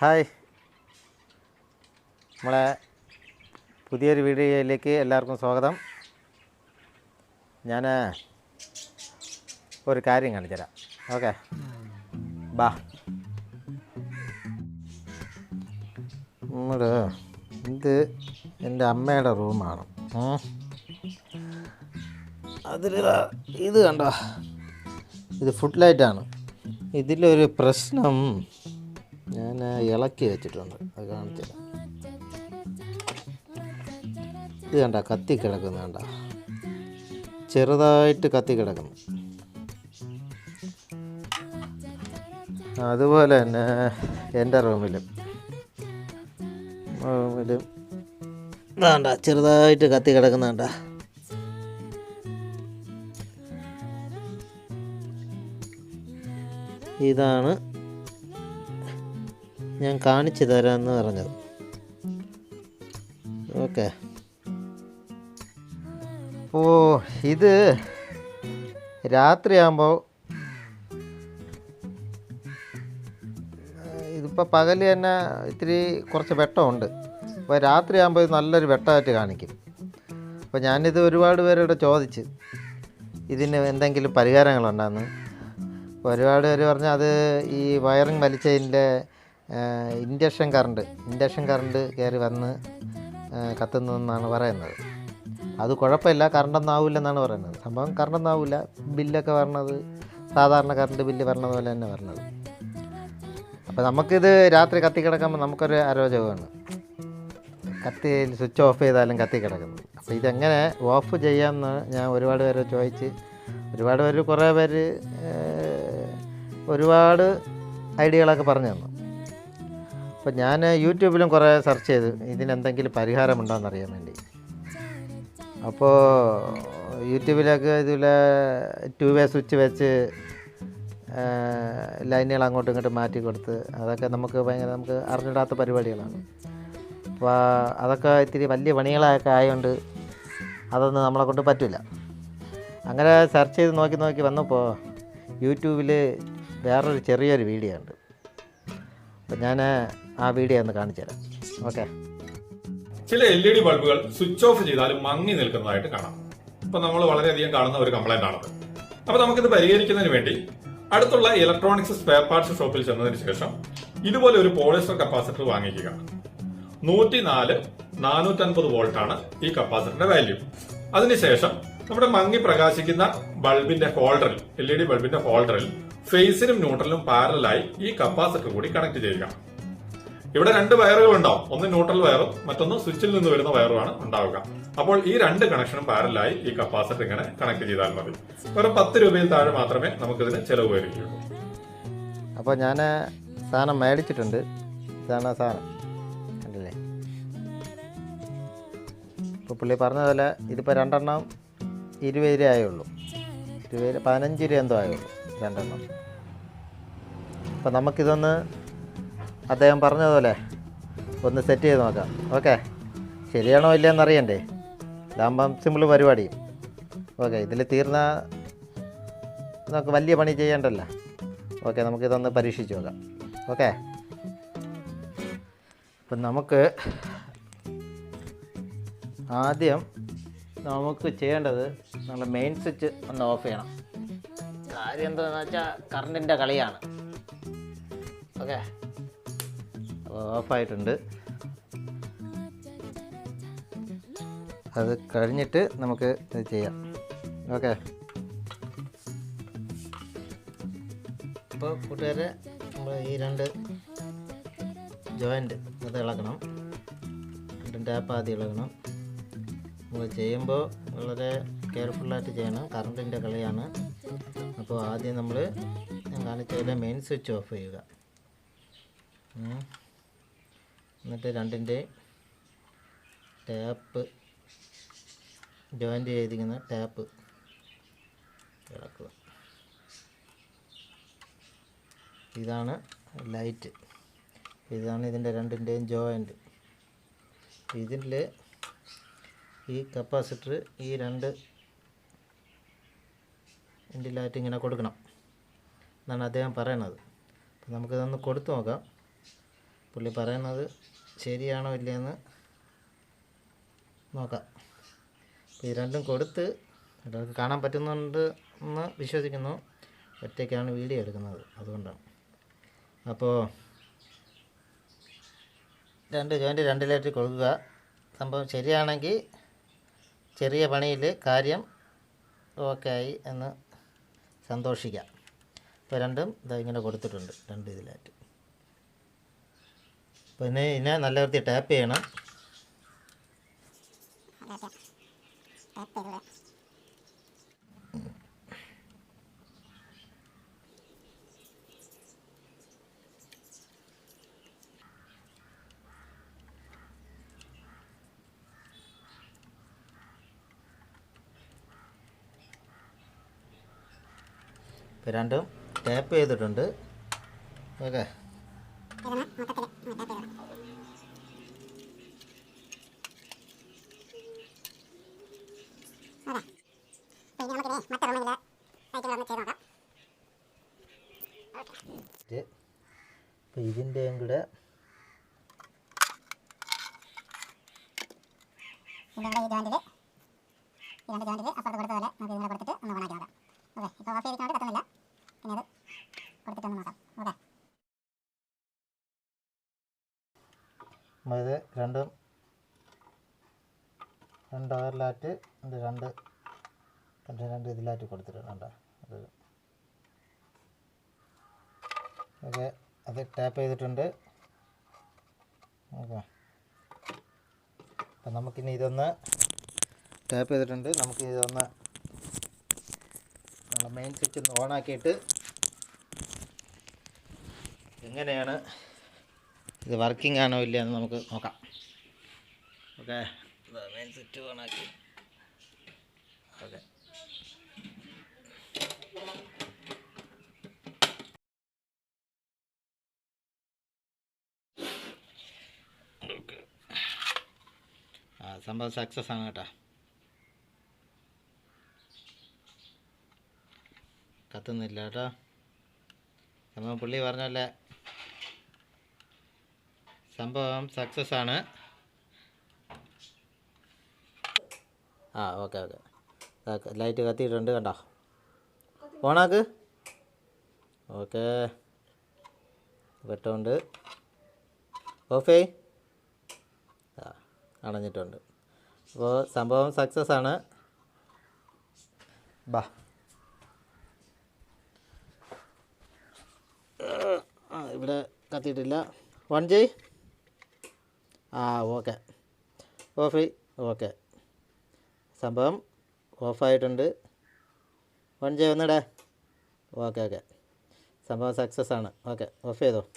Hi. നമ്മളെ പുതിയൊരു വീഡിയോയിലേക്ക് എല്ലാവർക്കും സ്വാഗതം. ഞാൻ ഒരു കാര്യം കാണിച്ചു തരാം ഓക്കെ. ബാ. നമ്മുടെ ഇത് എന്റെ അമ്മയുടെ റൂമാണ്. അതിൽ ഇത് കണ്ടോ? ഇത് ഫുഡ് ലൈറ്റാണ് ഇതിലൊരു പ്രശ്നം. ഞാൻ ഇളക്കി വെച്ചിട്ടുണ്ട്. അത് കാണിച്ചില്ല. ഇത് കണ്ട കത്തി കിടക്കുന്ന കണ്ട. ചെറുതായിട്ട് കത്തി കിടക്കുന്നു. അതുപോലെ തന്നെ എന്റെ റൂമിലും. റൂമിലും. വേണ്ട ചെറുതായിട്ട് കത്തി കിടക്കുന്ന കണ്ട. ഇതാണ് ഞാൻ കാണിച്ചു തരാമെന്ന് പറഞ്ഞത്. ഓക്കെ. ഓ ഇത് രാത്രിയാകുമ്പോൾ ഇതിപ്പോൾ പകൽ തന്നെ ഇത്തിരി കുറച്ച് വെട്ടമുണ്ട്. അപ്പോൾ രാത്രിയാകുമ്പോൾ ഇത് നല്ലൊരു വെട്ടമായിട്ട് കാണിക്കും. അപ്പോൾ ഞാനിത് ഒരുപാട് പേരോട് ചോദിച്ച് ഇതിന് എന്തെങ്കിലും പരിഹാരങ്ങളുണ്ടെന്ന്. ഒരുപാട് പേര് പറഞ്ഞാൽ അത് ഈ വയറിങ് വലിച്ചതിന്റെ ഇൻഡക്ഷൻ കറണ്ട് ഇൻഡക്ഷൻ കറണ്ട് കയറി വന്ന് കത്തുന്നതെന്നാണ് പറയുന്നത്. അത് കുഴപ്പമില്ല കറണ്ടൊന്നും ആവില്ലെന്നാണ് പറയുന്നത്. സംഭവം കറണ്ടൊന്നും ആവില്ല. ബില്ലൊക്കെ വരണത് സാധാരണ കറണ്ട് ബില്ല് വരണത് പോലെ തന്നെ വരണത്. അപ്പോൾ നമുക്കിത് രാത്രി കത്തി കിടക്കുമ്പോൾ നമുക്കൊരു അരോചകമാണ് കത്തി സ്വിച്ച് ഓഫ് ചെയ്താലും കത്തി കിടക്കുന്നത് അപ്പോൾ ഇതെങ്ങനെ ഓഫ് ചെയ്യാമെന്ന് ഞാൻ ഒരുപാട് പേരെ ചോദിച്ച് ഒരുപാട് പേര് കുറേ പേര് ഒരുപാട് ഐഡിയകളൊക്കെ പറഞ്ഞു തന്നു. അപ്പോൾ ഞാൻ യൂട്യൂബിലും കുറേ സെർച്ച് ചെയ്തു. ഇതിനെന്തെങ്കിലും പരിഹാരമുണ്ടോയെന്നറിയാൻ വേണ്ടി. അപ്പോൾ യൂട്യൂബിലൊക്കെ ഇതുപോലെ ടു വേ സ്വിച്ച് വെച്ച് ലൈനുകൾ അങ്ങോട്ടും ഇങ്ങോട്ടും മാറ്റി കൊടുത്ത് അതൊക്കെ നമുക്ക് ഭയങ്കര നമുക്ക് അറിഞ്ഞിടാത്ത പരിപാടികളാണ്. അപ്പോൾ അതൊക്കെ ഇത്തിരി വലിയ പണികളൊക്കെ ആയതുകൊണ്ട് അതൊന്നും നമ്മളെ കൊണ്ട് പറ്റില്ല അങ്ങനെ സെർച്ച് ചെയ്ത് നോക്കി നോക്കി വന്നപ്പോൾ യൂട്യൂബിൽ വേറൊരു ചെറിയൊരു വീഡിയോ ഉണ്ട് അപ്പോൾ ഞാൻ ആ വീഡിയോ ഒന്ന് കാണിച്ചു തരാം. ഓക്കെ ചില എൽ ഇ ഡി ബൾബുകൾ സ്വിച്ച് ഓഫ് ചെയ്താലും മങ്ങി നിൽക്കുന്നതായിട്ട് കാണാം. ഇപ്പൊ നമ്മൾ വളരെയധികം കാണുന്ന ഒരു കംപ്ലൈന്റ് ആണത്. അപ്പൊ നമുക്കിത് പരിഹരിക്കുന്നതിന് വേണ്ടി അടുത്തുള്ള ഇലക്ട്രോണിക്സ് സ്പെയർ പാർട്സ് ഷോപ്പിൽ ചെന്നതിന് ശേഷം ഇതുപോലെ ഒരു പോളിസ്റ്റർ കപ്പാസിറ്റർ വാങ്ങിക്കുക. നൂറ്റിനാല് നാനൂറ്റൻപത് വോൾട്ട് ആണ് ഈ കപ്പാസിറ്ററിന്റെ വാല്യൂ അതിനുശേഷം നമ്മുടെ മങ്ങി പ്രകാശിക്കുന്ന ബൾബിന്റെ ഹോൾഡറിൽ എൽ ഇ ഡി ബൾബിന്റെ ഹോൾഡറിൽ ഫേസിനും ന്യൂട്രലിനും പാരലായി ഈ കപ്പാസിറ്റർ കൂടി കണക്ട് ചെയ്യുക. ഇവിടെ രണ്ട് വയറുകൾ ഉണ്ടാവും. ഒന്ന് ന്യൂട്രൽ വയറും മറ്റൊന്ന് സ്വിച്ചിൽ നിന്ന് വരുന്ന വയറുമാണ് ഉണ്ടാവുക. അപ്പോൾ ഈ രണ്ട് കണക്ഷനും പാരലായി ഈ കപ്പാസിറ്റർ ഇങ്ങനെ കണക്ട് ചെയ്താൽ മതി. വെറും പത്ത് രൂപയിൽ താഴെ മാത്രമേ നമുക്കിതിന് ചെലവ് വരികയുള്ളൂ. അപ്പോൾ ഞാൻ സാധനം മേടിച്ചിട്ടുണ്ട്. സാധനം. കണ്ടില്ലേ? പുള്ളി പറഞ്ഞതുപോലെ പോലെ ഇതിപ്പോൾ രണ്ടെണ്ണം ഇരുപത് രൂപ ആയുള്ളൂ. ഇരുപത് പതിനഞ്ച് രൂപ എന്തോ ആയുള്ളൂ. രണ്ടെണ്ണം. അപ്പോൾ നമുക്കിതൊന്ന് അദ്ദേഹം പറഞ്ഞതുപോലെ ഒന്ന് സെറ്റ് ചെയ്ത് നോക്കാം. ഓക്കെ ശരിയാണോ ഇല്ലയെന്ന് അറിയണ്ടേ? ഇതാകുമ്പം സിമ്പിൾ പരിപാടി. ഓക്കെ ഇതിൽ തീർന്ന നമുക്ക് വലിയ പണി ചെയ്യേണ്ടല്ല. ഓക്കെ നമുക്കിതൊന്ന് പരീക്ഷിച്ച് നോക്കാം. ഓക്കെ അപ്പം നമുക്ക് ആദ്യം നമുക്ക് ചെയ്യേണ്ടത് നമ്മൾ മെയിൻ സ്വിച്ച് ഒന്ന് ഓഫ് ചെയ്യണം. കാര്യം എന്താണെന്ന് വെച്ചാൽ കറണ്ടിന്റെ കളിയാണ്. ഓക്കെ ഓഫായിട്ടുണ്ട്. അത് കഴിഞ്ഞിട്ട് നമുക്ക് ഇത് ചെയ്യാം. ഓക്കെ. അപ്പോൾ കൂട്ടുകാരെ നമ്മൾ ഈ രണ്ട് ജോയിന്റ് അത് ഇളക്കണം. രണ്ടും ടാപ്പ് ആദ്യം ഇളകണം. നമ്മൾ ചെയ്യുമ്പോൾ വളരെ കെയർഫുള്ളായിട്ട് ചെയ്യണം. കറണ്ടിന്റെ കളിയാണ്. അപ്പോൾ ആദ്യം നമ്മൾ ഞാൻ കാണിച്ചതിലെ മെയിൻ സ്വിച്ച് ഓഫ് ചെയ്യുക. എന്നിട്ട് രണ്ടിന്റെ ടാപ്പ് ജോയിന്റ് ചെയ്തിരിക്കുന്ന ടാപ്പ് ഇളക്കുക. ഇതാണ് ലൈറ്റ്. ഇതാണ് ഇതിന്റെ രണ്ടിന്റെയും ജോയിന്റ്. ഇതിൽ ഈ കപ്പാസിറ്റർ ഈ രണ്ട് ഇതിലായിട്ട് ഇങ്ങനെ കൊടുക്കണം എന്നാണ് അദ്ദേഹം പറയണത്. അപ്പോൾ നമുക്കിതൊന്ന് കൊടുത്തു നോക്കാം. പുള്ളി പറയുന്നത് ശരിയാണോ ഇല്ലയെന്ന് നോക്കാം. അപ്പോൾ ഈ രണ്ടും കൊടുത്ത് ഒരാൾക്ക് കാണാൻ പറ്റുന്നുണ്ട് എന്ന് വിശ്വസിക്കുന്നു. ഒറ്റയ്ക്കാണ് വീഡിയോ എടുക്കുന്നത് അതുകൊണ്ടാണ്. അപ്പോൾ രണ്ട് ജോയിന്റ് രണ്ടിലേറ്റ് കൊടുക്കുക. സംഭവം ശരിയാണെങ്കിൽ ചെറിയ പണിയിൽ കാര്യം ഓക്കെ ആയി എന്ന് സന്തോഷിക്കാം. ഇപ്പോൾ രണ്ടും ഇതാ ഇങ്ങനെ കൊടുത്തിട്ടുണ്ട് രണ്ട് ഇതിലായിട്ട് പിന്നെ ഇതിനെ നല്ല വൃത്തി ടാപ്പ് ചെയ്യണം. രണ്ടും ടാപ്പ് ചെയ്തിട്ടുണ്ട്. ഓക്കെ. അപ്പോൾ ഇതിന്റെയും കൂടെ ഇതിന്റെ ഈ ജോയിന്റിൽ ഈ രണ്ട് ജോയിന്റിൽ അപ്പുറത്ത് കൊടുത്ത പോലെ നമുക്ക് ഇതിനെ കൊടുത്തിട്ട് ഒന്ന് ഓണാക്കി നോക്കാം. ഓക്കെ ഇപ്പോൾ ഓഫ് ചെയ്തിട്ടുണ്ട് കത്തുന്നില്ല. ഇനി അത് കൊടുത്തിട്ടൊന്ന് നോക്കാം. ഓക്കെ. ഇത് രണ്ടും രണ്ട് അകറിലാറ്റ് ഇത് രണ്ട് രണ്ട് രണ്ട് ഇതിലായിട്ട് കൊടുത്തിട്ടുണ്ട് അത് ഓക്കെ അത് ടാപ്പ് ചെയ്തിട്ടുണ്ട്. ഓക്കെ. അപ്പം നമുക്കിനി ഇതൊന്ന് ടാപ്പ് ചെയ്തിട്ടുണ്ട്. നമുക്ക് ഇതൊന്ന് നമ്മളെ മെയിൻ സ്വിച്ച് ഒന്ന് ഓണാക്കിയിട്ട് എങ്ങനെയാണ് ഇത് വർക്കിംഗ് ആണോ ഇല്ല എന്ന് നമുക്ക് നോക്കാം. ഓക്കെ. മെയിൻ സ്വിച്ച് ഓണാക്കി ഓക്കെ. ആ സംഭവം സക്സസ് ആണ് കേട്ടോ. കത്തുന്നില്ല കേട്ടോ. സംഭവം പുള്ളി പറഞ്ഞല്ലേ സംഭവം സക്സസ് ആണ്. ആ ഓക്കെ ഓക്കെ ലൈറ്റ് കത്തിയിട്ടുണ്ട് കണ്ടോ? ഓണാക്ക്? ഓക്കെ വെട്ടമുണ്ട്. ഓഫേ? ആ അണഞ്ഞിട്ടുണ്ട്. അപ്പോൾ സംഭവം സക്സസ് ആണ്. ബാ. ഇവിടെ കത്തിയിട്ടില്ല. വൺ ജയ് ആ ഓക്കെ. Off okay. സംഭവം ഓഫായിട്ടുണ്ട്. One J വന്നിടേ. Okay okay. സംഭവം സക്സസ് ആണ്. ഓക്കെ ഓഫ് ചെയ്തോ?